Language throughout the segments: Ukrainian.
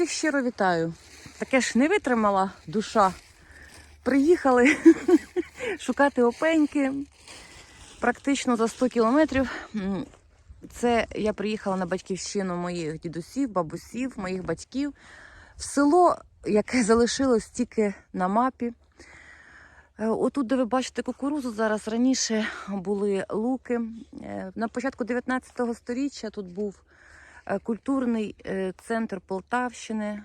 всіх щиро вітаю. Таке ж не витримала душа. Приїхали шукати опеньки практично за 100 кілометрів. Це я приїхала на батьківщину моїх дідусів, бабусів, моїх батьків в село, яке залишилось тільки на мапі. Е, Отут, де ви бачите кукурузу, зараз раніше були луки. Е, На початку 19 століття тут був культурний е, центр Полтавщини.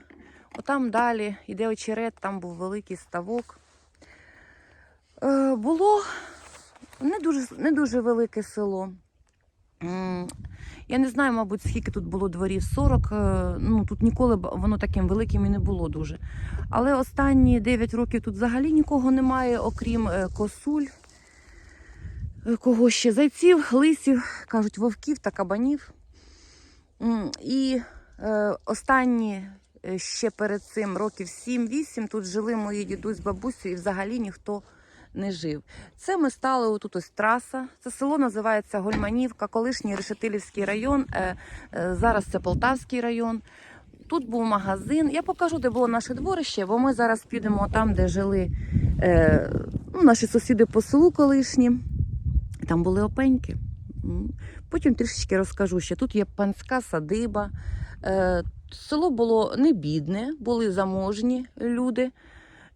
Отам далі йде очерет, там був великий ставок. Е, Було не дуже, не дуже велике село. Я не знаю, мабуть, скільки тут було дворів 40. е, Ну, тут ніколи воно таким великим і не було дуже. Але останні 9 років тут взагалі нікого немає, окрім е, косуль. Е, Кого ще? Зайців, лисів, кажуть, вовків та кабанів. І е, останні е, ще перед цим років 7-8 тут жили мої дідусь, бабусю, і взагалі ніхто не жив. Це ми стали отут ось траса. Це село називається Гольманівка, колишній Решетилівський район. е, е, Зараз це Полтавський район. Тут був магазин. Я покажу, де було наше дворище, бо ми зараз підемо там, де жили е, ну, наші сусіди по селу колишні. Там були опеньки. Потім трішечки розкажу ще. Тут є панська садиба. Е, село було не бідне, були заможні люди.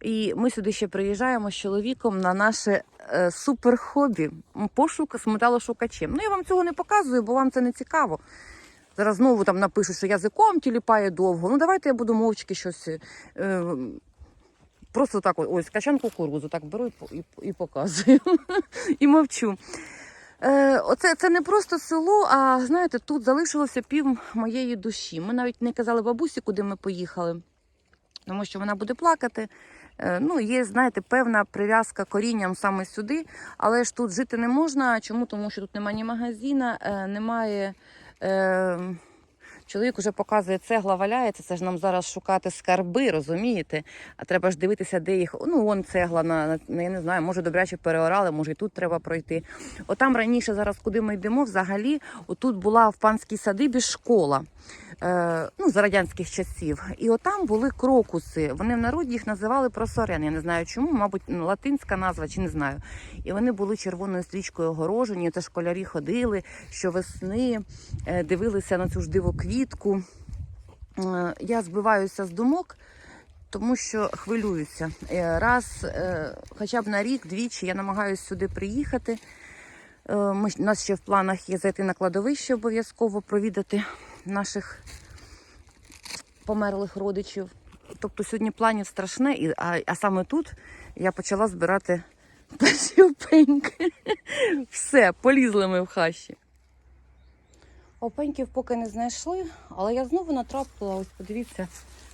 І ми сюди ще приїжджаємо з чоловіком на наше е, суперхобі пошук з металошукачем. Ну, я вам цього не показую, бо вам це не цікаво. Зараз знову там напишуть, що язиком тіліпає довго. Ну, давайте я буду мовчки щось. Е, просто так, ось качан кукурузу, так беру і, і, і показую. і мовчу. Е, оце це не просто село, а знаєте, тут залишилося пів моєї душі. Ми навіть не казали бабусі, куди ми поїхали, тому що вона буде плакати. Е, Ну, є, знаєте, певна прив'язка корінням саме сюди, але ж тут жити не можна. Чому? Тому що тут немає ні магазина, е, немає. Чоловік вже показує, цегла валяється. Це ж нам зараз шукати скарби, розумієте? А треба ж дивитися, де їх. Ну, вон цегла на, на я не знаю, може добряче переорали, може і тут треба пройти. Отам раніше, зараз, куди ми йдемо, взагалі, отут була в панській садибі школа. Е, ну, за радянських часів. І отам були крокуси. Вони в народі їх називали просорен. Я не знаю чому, мабуть, ну, латинська назва чи не знаю. І вони були червоною стрічкою огорожені. Це школярі ходили щовесни, е, дивилися на цю ж дивоквітку. Е, я збиваюся з думок. Тому що хвилююся. Раз, хоча б на рік, двічі я намагаюся сюди приїхати. Ми, у нас ще в планах є зайти на кладовище обов'язково провідати наших померлих родичів. Тобто сьогодні планів страшне, а, а саме тут я почала збирати перші опеньки. Все, полізли ми в хащі. Опеньків поки не знайшли, але я знову натрапила, ось подивіться,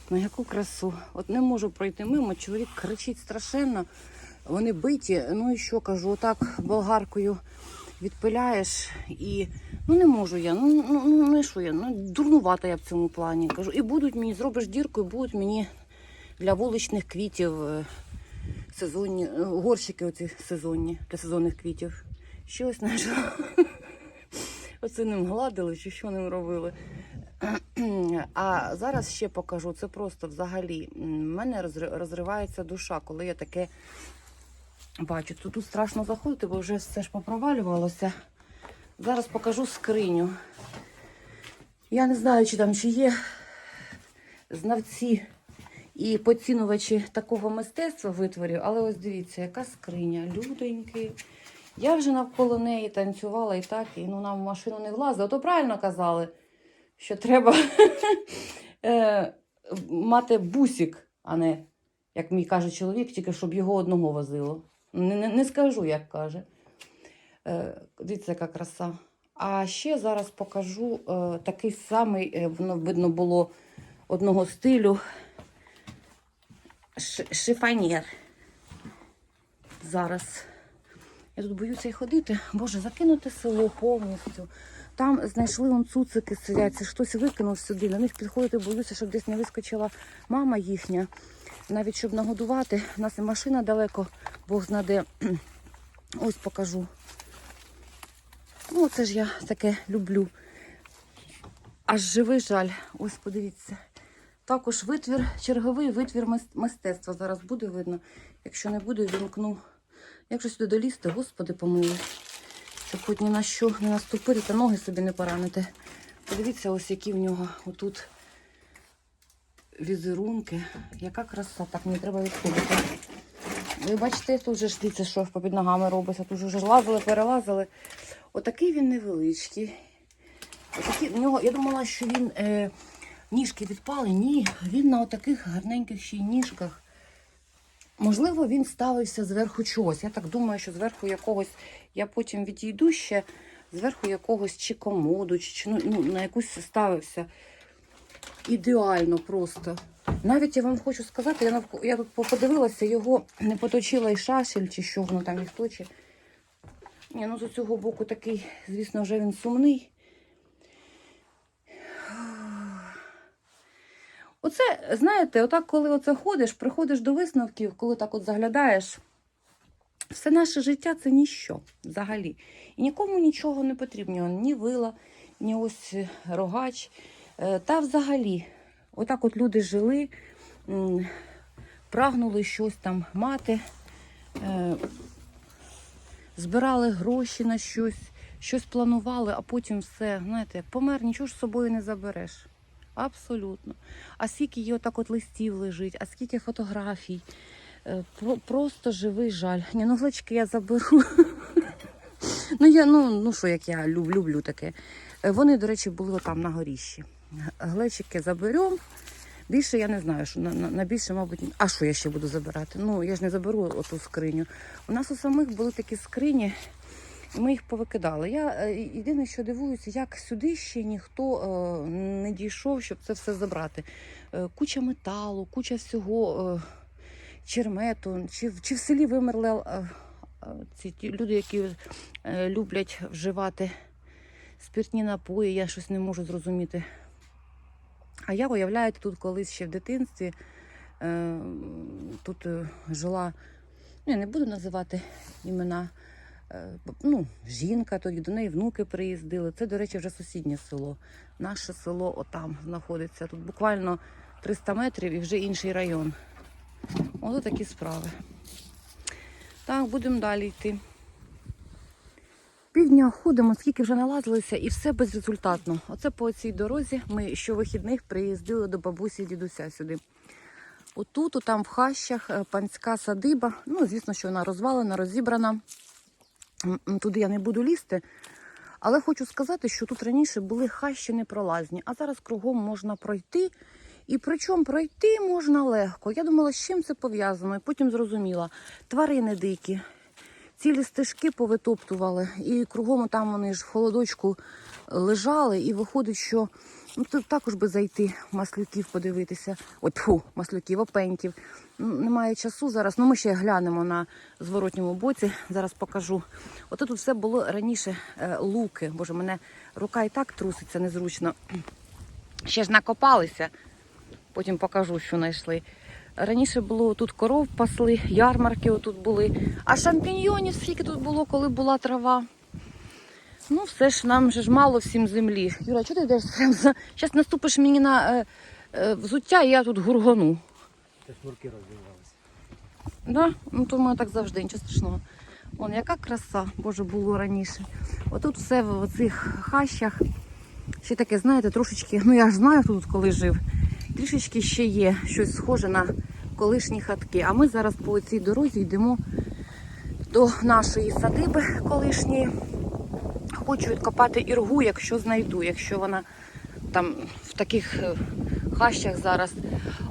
на яку красу. От не можу пройти мимо, чоловік кричить страшенно. Вони биті. Ну і що кажу, отак болгаркою відпиляєш і ну не можу я. Ну, ну, ну не що я, ну дурнувата я в цьому плані. Кажу, і будуть мені, зробиш дірку, і будуть мені для вуличних квітів е, сезонні, е, горщики оці сезонні, для сезонних квітів. Щось знайшла. Оце ним гладили, чи що ним робили. А зараз ще покажу. Це просто взагалі в мене розривається душа, коли я таке бачу. Тут, тут страшно заходити, бо вже все ж попровалювалося. Зараз покажу скриню. Я не знаю, чи там чи є знавці і поцінувачі такого мистецтва витворів, але ось дивіться, яка скриня, люденьки. Я вже навколо неї танцювала і так, і ну, нам в машину не влазить. Ото правильно казали, що треба е, мати бусик, а не, як мій каже чоловік, тільки щоб його одного возило. Не, не, не скажу, як каже. Е, дивіться, яка краса. А ще зараз покажу е, такий самий, е, воно видно було одного стилю. Ш- шифонєр. Зараз. Я тут боюся й ходити. Боже, закинути село повністю. Там знайшли он цуцики сидять, хтось викинув сюди. На них підходити боюся, щоб десь не вискочила мама їхня. Навіть щоб нагодувати. У нас і машина далеко, Бог знаде. Ось покажу. Ну, це ж я таке люблю. Аж живий жаль. Ось подивіться. Також витвір, черговий витвір мистецтва. Зараз буде видно. Якщо не буде, вімкну. Як же сюди долізти, господи, помилуй. Щоб хоч ні на що не наступити та ноги собі не поранити. Подивіться, ось які в нього отут візерунки. Яка краса. Так, мені треба відходити. Ви бачите, тут же ж дивіться, що попід ногами робиться. Тут вже лазили, перелазили. Отакий він невеличкий. Отакий, в нього, я думала, що він е, ніжки відпали. Ні, він на отаких гарненьких ще ніжках. Можливо, він ставився зверху чогось. Я так думаю, що зверху якогось, я потім відійду ще, зверху якогось чи комоду, чи ну, ну, на якусь ставився. Ідеально просто. Навіть я вам хочу сказати, я, навк- я тут подивилася, його не поточила і шашель, чи що воно там їх точить. Ні, ну з цього боку такий, звісно, вже він сумний. Оце, знаєте, отак, коли оце ходиш, приходиш до висновків, коли так от заглядаєш, все наше життя це ніщо взагалі. І нікому нічого не потрібно. Ні вила, ні ось е, рогач. Е, Та взагалі, отак от люди жили, прагнули щось там мати, е, збирали гроші на щось, щось планували, а потім все, знаєте, помер, нічого ж з собою не забереш. Абсолютно. А скільки є отак от листів лежить, а скільки фотографій. Е, про- Просто живий жаль. Ні, ну глечки я заберу. Ну, я, ну, ну що, як я люб- люблю таке. Вони, до речі, були там на горіщі. Глечики заберемо. Більше я не знаю, що на, на, на більше, мабуть, а що я ще буду забирати? Ну, я ж не заберу оту скриню. У нас у самих були такі скрині, ми їх повикидали. Я е, єдине, що дивуюся, як сюди ще ніхто е, не дійшов, щоб це все забрати. Е, куча металу, куча всього е, чермету. Чи, чи в селі вимерли е, е, ці ті люди, які е, люблять вживати спиртні напої, я щось не можу зрозуміти. А я уявляєте, тут колись ще в дитинстві е, тут е, жила, ну, я не буду називати імена. е, Ну, жінка, тоді до неї внуки приїздили. Це, до речі, вже сусіднє село. Наше село отам знаходиться. Тут буквально 300 метрів і вже інший район. Ось такі справи. Так, будемо далі йти. Півдня ходимо, скільки вже налазилися, і все безрезультатно. Оце по цій дорозі ми щовихідних приїздили до бабусі і дідуся сюди. Отут, там в хащах, е, панська садиба. Ну, звісно, що вона розвалена, розібрана. Туди я не буду лізти. Але хочу сказати, що тут раніше були хащі непролазні, а зараз кругом можна пройти. І причому пройти можна легко. Я думала, з чим це пов'язано, і потім зрозуміла. Тварини дикі, цілі стежки повитоптували, і кругом там вони ж в холодочку лежали, і виходить, що ну, тут також би зайти маслюків подивитися. Ой, тьфу, маслюків, опеньків. Немає часу зараз. Ну, ми ще глянемо на зворотньому боці. Зараз покажу. Ото тут все було раніше е, луки. Боже, мене рука і так труситься незручно. Ще ж накопалися. Потім покажу, що знайшли. Раніше було тут коров пасли, ярмарки отут були. А шампіньйонів скільки тут було, коли була трава. Ну, все ж нам же ж мало всім землі. Юра, чого ти йдеш? Зараз наступиш мені на е, е, взуття, і я тут гургону. Та шнурки розвивалися. Да? Ну то мене так завжди, нічого страшного. Вон, яка краса, Боже, було раніше. Отут все в цих хащах. Ще таке, знаєте, трошечки, ну я ж знаю, хто тут коли жив. Трішечки ще є щось схоже на колишні хатки. А ми зараз по цій дорозі йдемо до нашої садиби колишньої. Хочу відкопати іргу, якщо знайду, якщо вона там в таких е, хащах зараз.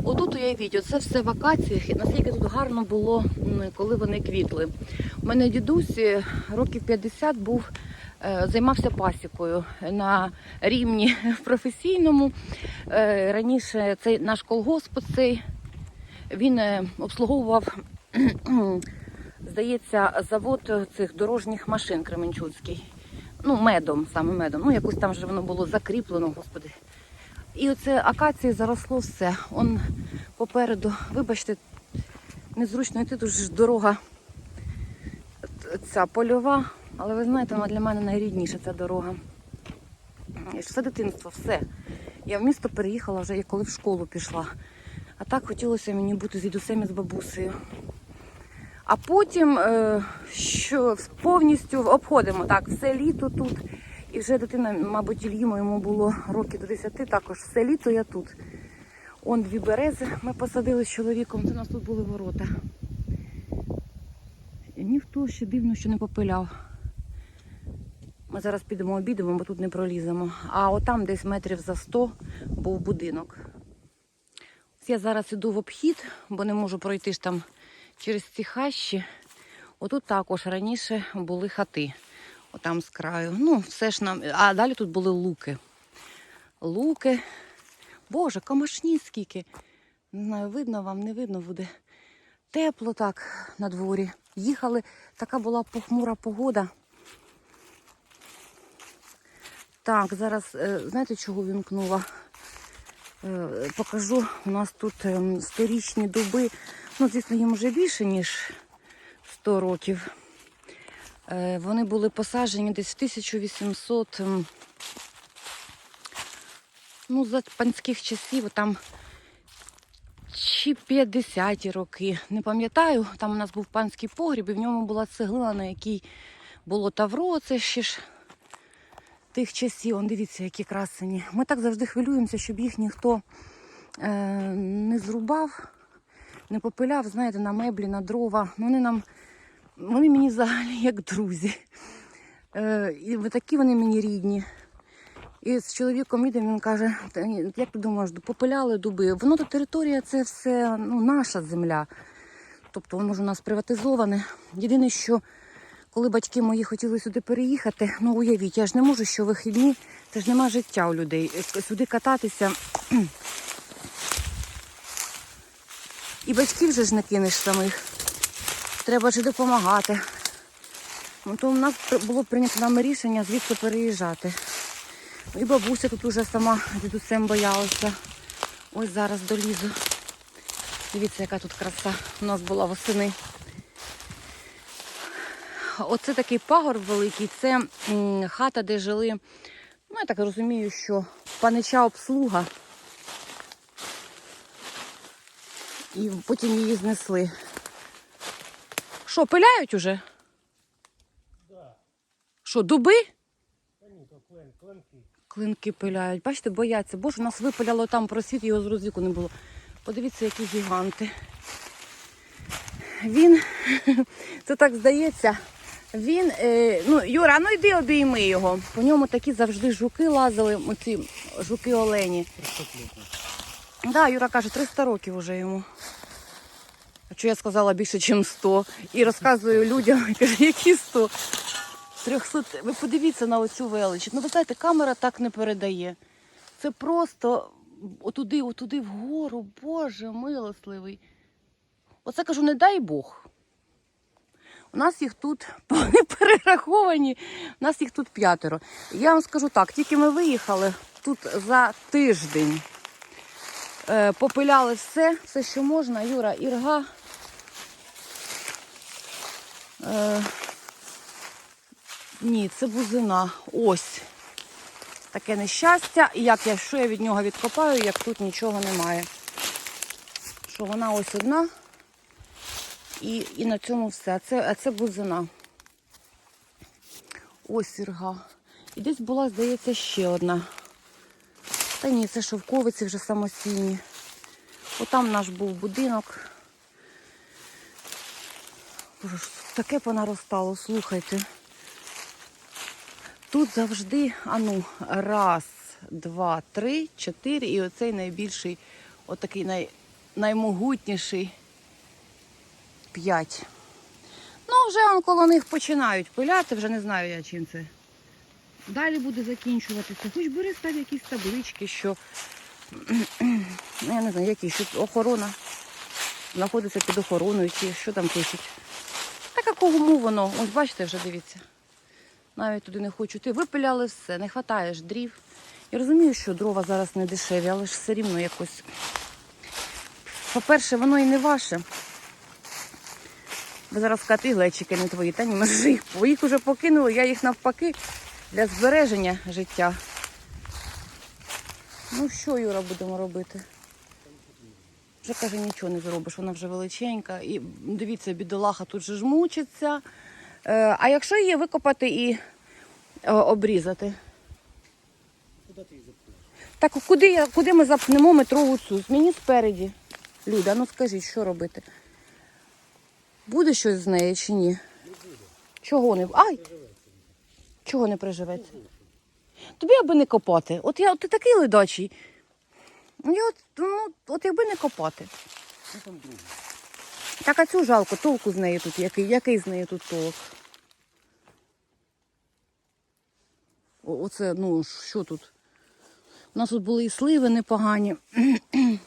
Отут уявіть, оце все в акаціях, і наскільки тут гарно було, коли вони квітли. У мене дідусь е, років 50 був, займався пасікою на рівні професійному. Е, Раніше цей наш колгосп цей, він е, обслуговував, здається, завод цих дорожніх машин Кременчуцький. Ну, медом, саме медом. Ну, якось там же воно було закріплено, господи. І оце акації заросло все. Он попереду, вибачте, незручно йти, тут ж дорога ця польова. Але ви знаєте, вона для мене найрідніша ця дорога. Все дитинство, все. Я в місто переїхала вже, коли в школу пішла. А так хотілося мені бути з дідусем і з бабусею. А потім е, що повністю обходимо так, все літо тут. І вже дитина, мабуть, Ільїмо йому було років до 10, також все літо я тут. Он дві берези ми посадили з чоловіком. Це у нас тут були ворота. І ніхто ще дивно, що не попиляв. Ми зараз підемо обідемо, бо тут не проліземо. А отам десь метрів за 100 був будинок. Ось Я зараз іду в обхід, бо не можу пройти ж там через ці хащі. Отут також раніше були хати. Отам з краю. Ну, все ж нам. А далі тут були луки. Луки. Боже, камашні скільки. Не знаю, видно вам, не видно буде. Тепло так на дворі. Їхали, така була похмура погода. Так, зараз, е, знаєте, чого вімкнула? Е, Покажу, у нас тут ем, сторічні дуби. Ну, звісно, їм вже більше, ніж 100 років. Е, Вони були посаджені десь в 1800, ем, ну, за панських часів, там чи 50-ті роки. Не пам'ятаю, там у нас був панський погріб, і в ньому була цеглина, на якій було тавро, це ще ж тих часів. Он, дивіться, які красені. Ми так завжди хвилюємося, щоб їх ніхто е, не зрубав, не попиляв, знаєте, на меблі, на дрова. Вони нам, вони мені взагалі як друзі. Е, і такі вони мені рідні. І з чоловіком їдемо, він каже, як ти думаєш, попиляли дуби. Воно то територія це все ну, наша земля. Тобто воно ж у нас приватизоване. Єдине, що коли батьки мої хотіли сюди переїхати, ну уявіть, я ж не можу, що вихідні, це ж нема життя у людей. Е, Сюди кататися. І батьків же ж не кинеш самих. Треба ж допомагати. Ну, то у нас було прийнято нами рішення звідси переїжджати. І бабуся тут уже сама дідусем боялася. Ось зараз долізу. Дивіться, яка тут краса у нас була восени. Оце такий пагорб великий. Це хата, де жили. Ну, я так розумію, що панича обслуга. І потім її знесли. Що, пиляють уже? Що, дуби? Клинки пиляють. Бачите, бояться. Боже, нас випиляло там просвіт, його з розвіку не було. Подивіться, які гіганти. Він, це так здається, він, е, ну, Юра, ну йди обійми його. По ньому такі завжди жуки лазили, оці жуки олені. Так, да, Юра каже, 300 років уже йому. А що я сказала більше, ніж 100. І розказую людям, які 100? 300. Ви подивіться на оцю велич. Ну, ви знаєте, камера так не передає. Це просто отуди, отуди вгору, Боже милосливий. Оце кажу, не дай Бог. У нас їх тут вони перераховані, у нас їх тут п'ятеро. Я вам скажу так, тільки ми виїхали тут за тиждень. Е, попиляли все, все, що можна. Юра, ірга. Е, ні, це бузина. Ось. Таке нещастя. І як я, що я від нього відкопаю, як тут нічого немає. Що вона ось одна. І, і на цьому все. А це, це бузина. Ось ірга. І десь була, здається, ще одна. Та ні, це шовковиці вже самосійні. Отам наш був будинок. Боже, таке понаростало, слухайте. Тут завжди, ану, раз, два, три, чотири. І оцей найбільший, отакий най, наймогутніший п'ять. Ну, вже он коло них починають пиляти, вже не знаю я чим це. Далі буде закінчуватися. Хоч бери став якісь таблички, що я не знаю, які, що охорона знаходиться під охороною, чи що там пишуть. Так а кому воно? Ось бачите, вже дивіться. Навіть туди не хочу йти. Випиляли все, не вистачає дрів. Я розумію, що дрова зараз не дешеві, але ж все рівно якось. По-перше, воно і не ваше. Ви зараз скати глечики не твої, та ні, ми ж їх, їх вже покинули, я їх навпаки для збереження життя. Ну що, Юра, будемо робити? Вже каже, нічого не зробиш, вона вже величенька. І дивіться, бідолаха тут же ж мучиться. Е, а якщо її викопати і е, обрізати? Куди ти їх запхнеш? Так куди, куди ми запнемо метрову цю? Мені спереді. Люда, ну скажіть, що робити? Буде щось з нею чи ні? Чого не Ай! Чого не приживеться? Тобі аби не копати. От я от ти такий ледачий. Я от, ну, от якби не копати. Так а цю жалко, толку з неї тут, який, який з неї тут толк? Оце, ну, що тут? У нас тут були і сливи непогані.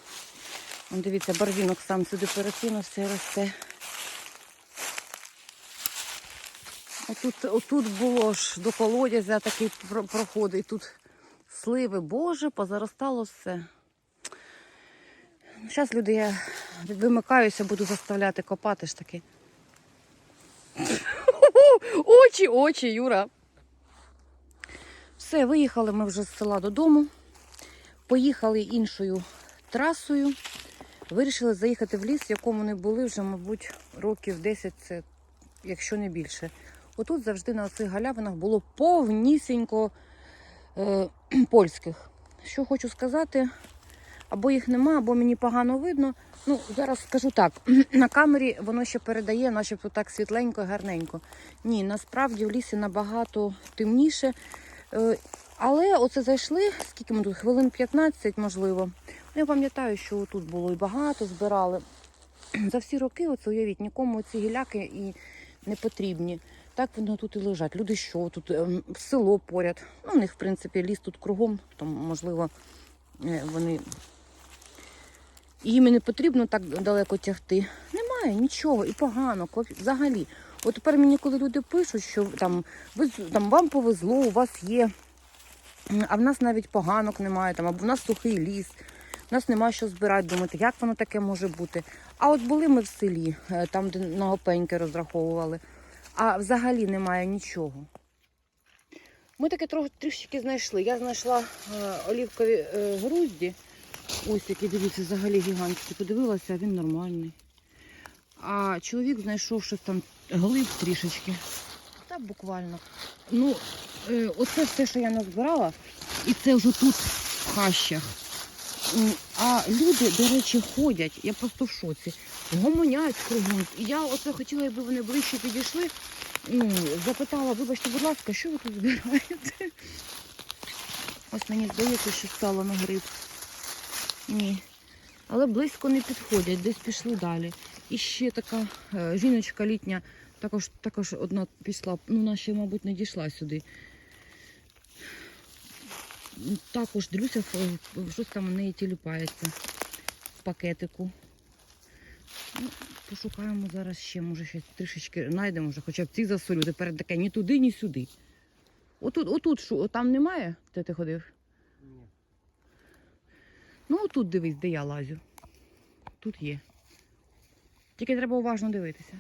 Дивіться, барвінок сам сюди перекинувся і росте. Отут, отут було ж до колодязя такий про- проходить. Тут сливи, боже, позаростало все. Зараз люди я вимикаюся, буду заставляти копати ж таки. Очі, очі, Юра. Все, виїхали ми вже з села додому. Поїхали іншою трасою. Вирішили заїхати в ліс, в якому не були вже, мабуть, років 10, це, якщо не більше. Отут завжди на цих галявинах було повнісінько е, польських. Що хочу сказати, або їх нема, або мені погано видно. Ну, зараз скажу так: на камері воно ще передає, начебто так світленько, гарненько. Ні, насправді в лісі набагато темніше. Е, Але оце зайшли, скільки ми тут, хвилин 15, можливо. Ну, Я пам'ятаю, що тут було і багато збирали. За всі роки, оце уявіть, нікому ці гіляки і не потрібні. Так вони тут і лежать. Люди що тут ем, село поряд. Ну, у них, в принципі, ліс тут кругом, тому, можливо, е, вони їм не потрібно так далеко тягти. Немає нічого і погано, взагалі. От тепер мені, коли люди пишуть, що там, ви, там вам повезло, у вас є, а в нас навіть поганок немає, там, або в нас сухий ліс, в нас немає що збирати, думати, як воно таке може бути. А от були ми в селі, е, там, де на гопеньки розраховували, а взагалі немає нічого. Ми таке трішки знайшли. Я знайшла е, олівкові е, грузді. Ось які, дивіться, взагалі гігантські. Подивилася, він нормальний. А чоловік знайшов щось там глиб трішечки. Та буквально. Ну, е, оце все, що я назбирала, і це вже тут в хащах. А люди, до речі, ходять, я просто в шоці. Гомонять кругом. І я оце хотіла, якби вони ближче підійшли. Ну, запитала, вибачте, будь ласка, що ви тут збираєте? Ось мені здається, що стало на гриб. Ні. Але близько не підходять, десь пішли далі. І ще така е, жіночка літня, також, також одна пішла, ну, вона мабуть, не дійшла сюди. Також дивлюся, щось там у неї тіліпається в пакетику. Ну, пошукаємо зараз ще, може, ще трішечки знайдемо вже, хоча б ці засолю. Тепер таке ні туди, ні сюди. Отут, отут, що, там немає, де ти ходив? Ні. Ну, отут дивись, де я лазю. Тут є. Тільки треба уважно дивитися.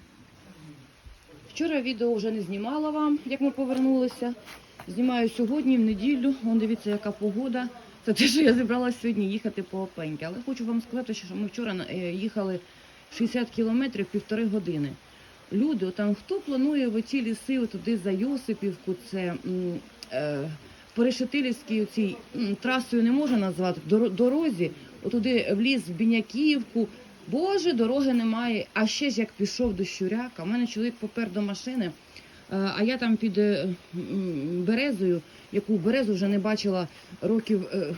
Вчора відео вже не знімала вам, як ми повернулися. Знімаю сьогодні, в неділю. Вон дивіться, яка погода. Це те, що я зібралася сьогодні їхати по опеньки. Але хочу вам сказати, що ми вчора е, їхали 60 кілометрів півтори години. Люди, отам хто планує в ці ліси туди за Йосипівку, це е, Перешетилівській цій трасою не можна назвати, доро- дорозі, отуди в ліс, в Біняківку. Боже, дороги немає. А ще ж як пішов до Щуряка, у мене чоловік попер до машини, а я там під е, березою, яку березу вже не бачила років, е,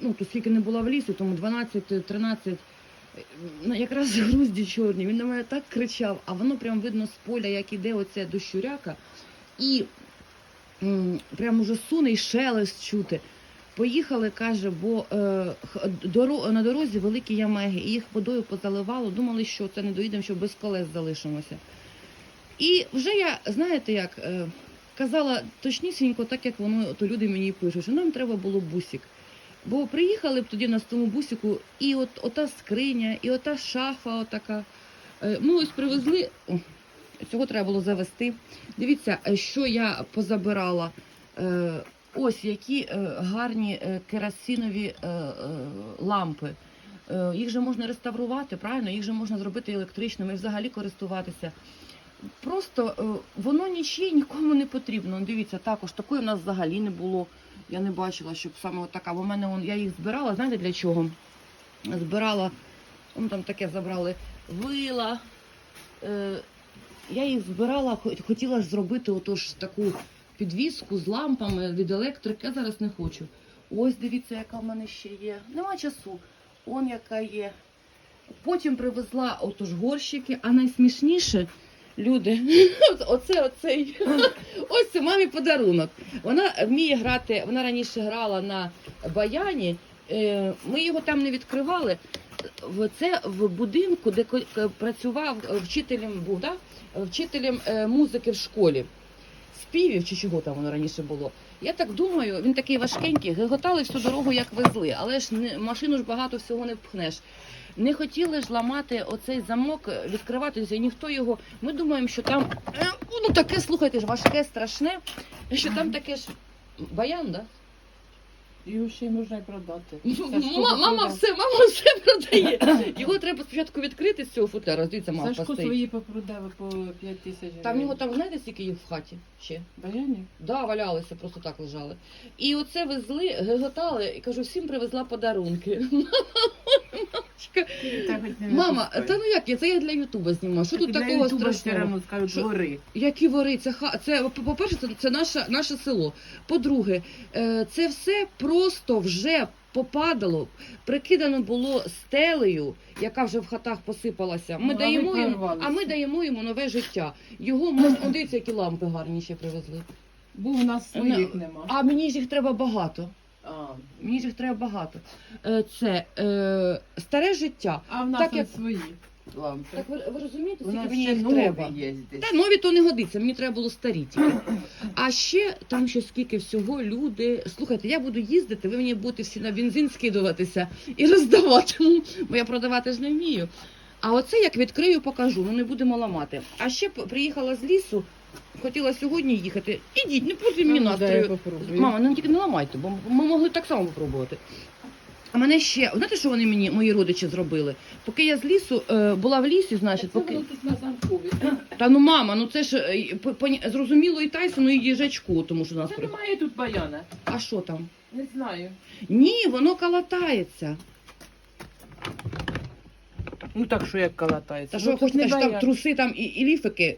ну то скільки не була в лісу, тому 12-13, е, ну, якраз грузді чорні. Він на мене так кричав, а воно прям видно з поля, як іде оце до Щуряка. І прям уже суне і шелест чути. Поїхали, каже, бо е, доро, на дорозі великі ямеги, і їх водою позаливало. Думали, що це не доїдемо, що без колес залишимося. І вже я, знаєте як, е, казала точнісінько, так як воно, то люди мені пишуть, що нам треба було бусик. Бо приїхали б тоді на тому бусику, і от ота скриня, і ота шафа, отака. Е, Ми ось привезли. Цього треба було завести. Дивіться, е, що я позабирала. Ось які гарні керосинові лампи. Їх же можна реставрувати, правильно? Їх же можна зробити електричними і взагалі користуватися. Просто е, воно нічиє нікому не потрібно. Дивіться, також такої в нас взагалі не було. Я не бачила, щоб саме така. Бо в мене он, я їх збирала, знаєте для чого? Збирала, ну там таке забрали вила. Е, я їх збирала, хотіла ж зробити отож таку підвіску з лампами від електрики. Я зараз не хочу. Ось дивіться, яка в мене ще є. Нема часу. Он яка є. Потім привезла отож горщики, а найсмішніше. Люди, оце оцей. Ось це мамі подарунок. Вона вміє грати, вона раніше грала на баяні. Е, Ми його там не відкривали. Це в будинку, де працював вчителем був, да? вчителем е, музики в школі. Співів чи чого там воно раніше було. Я так думаю, він такий важкенький, гиготали всю дорогу, як везли, але ж машину ж багато всього не впхнеш. Не хотіли ж ламати оцей замок, е, відкриватися, ніхто його. Ми думаємо, що там е, ну таке, слухайте ж, важке, страшне, що там таке ж баян, да? Його ще й можна й продати. Ма- Мама все, мама все продає. Його треба спочатку відкрити з цього футляра. Дивіться, мавпа Сашко стоїть. свої попродав по 5 тисяч гривень. Там в нього там, знаєте, скільки їх в хаті ще? Баяні? Да, валялися, просто так лежали. І оце везли, геготали, і кажу, всім привезла подарунки. Мамочка, Та хоч не Мама, напускай. та ну як я? Це я для Ютуба знімаю. Що тут Для такого Ютуба все страшного? скажуть Що-. Які вори? Це ха це по- по-перше, це, це наше, наше село. По-друге, е, це все просто вже попадало, прикидано було стелею, яка вже в хатах посипалася. Ми Ну, а ви даємо йому, прорвалися. а ми даємо йому нове життя. Його можна О, дивіться, які лампи гарні ще привезли. Був у нас своїх нема. А мені ж їх треба багато. А, Мені ж їх треба багато. Е, Це е, старе життя. а в нас Так так, як- свої лампи. Так ви, ви розумієте, У скільки нас мені ще їх нові треба? є десь. Та нові то не годиться, мені треба було старі тільки. А ще там ще скільки всього люди. Слухайте, я буду їздити, ви мені будете всі на бензин скидуватися і роздавати, бо я продавати ж не вмію. А оце як відкрию, покажу, ну не будемо ламати. А ще п- приїхала з лісу, хотіла сьогодні їхати. Ідіть, не портуй мені ну, настрою. Мама, ну тільки не ламайте, бо ми могли так само попробувати. А мене ще, знаєте, що вони мені, мої родичі, зробили? Поки я з лісу, е, була в лісі, значить, Це поки. воно тут на замкові. Та ну мама, ну це ж е, по- поня- зрозуміло і Тайсону, і їжачку, тому що нас Це при... немає тут баяна. А що там? Не знаю. Ні, воно калатається. Ну так що як калатається. Та що Ну, тут не що там труси там і, і ліфики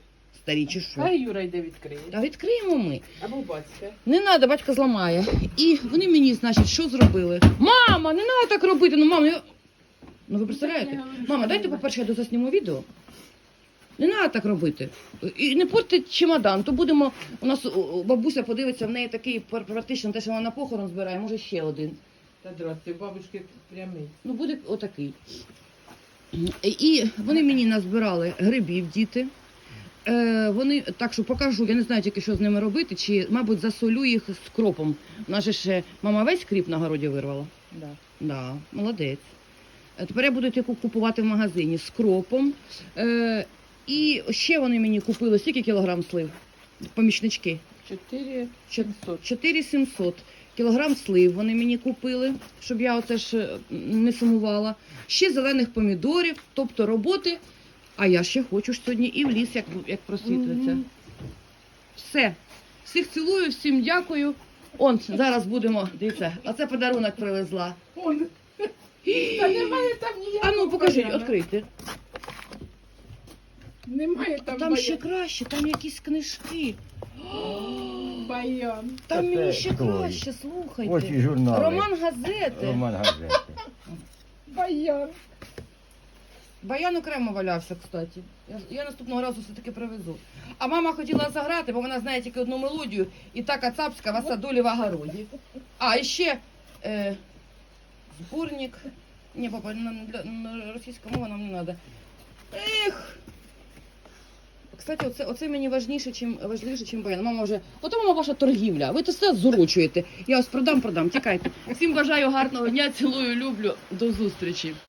старі, чи що? Хай Юра йде відкриє. Та відкриємо ми. Або батька. Не треба, батько зламає. І вони мені, значить, що зробили? Мама, не треба так робити. Ну, мама, я... ну ви представляєте? Мама, дайте, по-перше, я дозасніму відео. Не треба так робити. І не портьте чемодан, то будемо. У нас бабуся подивиться, в неї такий практично те, що вона на похорон збирає, може ще один. Та здрасте, бабушки прямий. Ну, буде отакий. І вони мені назбирали грибів, діти. Е, вони так що покажу, я не знаю тільки, що з ними робити, чи, мабуть, засолю їх з кропом. У нас же ще мама весь кріп на городі вирвала. Да. Да, молодець. Е, Тепер я буду таку купувати в магазині з кропом. Е, і ще вони мені купили скільки кілограм слив? Помічнички. 4 Чот- 700. 4700 кілограм слив вони мені купили, щоб я оце ж не сумувала. Ще зелених помідорів, тобто роботи. А я ще хочу ж сьогодні і в ліс, як, як просвітлиться. Мгм. Все. Всіх цілую, всім дякую. Он зараз будемо. Дивіться, оце подарунок привезла. Он. Та немає там ніякого А ну покажіть, відкрийте. Немає там, Там ще краще, там якісь книжки. Баян. Там Та мені це ще той. краще, Ось і слухайте. журнали. Роман газети. Роман газети. Баян. Баян окремо валявся, кстати. Я, я наступного разу все-таки привезу. А мама хотіла заграти, бо вона знає тільки одну мелодію, і та кацапська в садулі в огороді. А, і ще е, зборник. Ні, папа, на, для, на російська мова нам не треба. Ех! Кстати, оце, оце мені важніше, чим, важливіше, чим баян. Мама вже, ото мама ваша торгівля. Ви то все зурочуєте. Я ось продам, продам, тікайте. Всім бажаю гарного дня, цілую, люблю. До зустрічі.